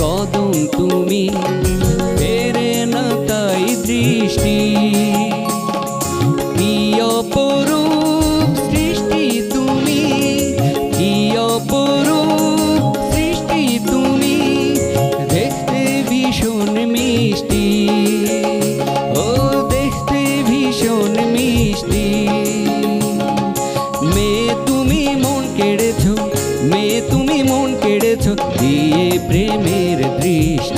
কদম তুমি ফেরে না তাই দৃষ্টি। প্রেমের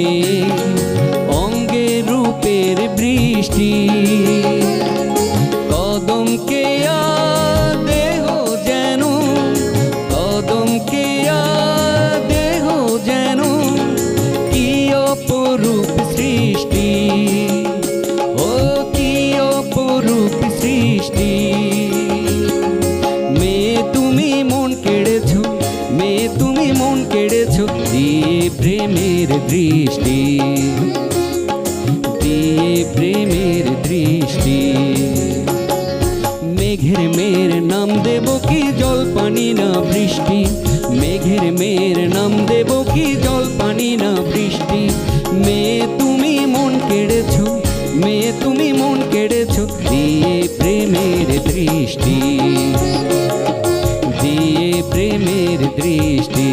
মেঘ অঙ্গে রূপের বৃষ্টি। কদমকে দেহ যেন দেহ যেন সৃষ্টি। সৃষ্টি। প্রেমের দৃষ্টি, দিয়ে প্রেমের দৃষ্টি। মেঘের মেয়ের নাম দেব কি জল পানি না বৃষ্টি? মেঘের মেয়ের নাম দেব কি জল পানি না বৃষ্টি? মেয়ে তুমি মন কেড়েছো, মেয়ে তুমি মন কেড়েছ, দিয়ে প্রেমের দৃষ্টি, দিয়ে প্রেমের দৃষ্টি।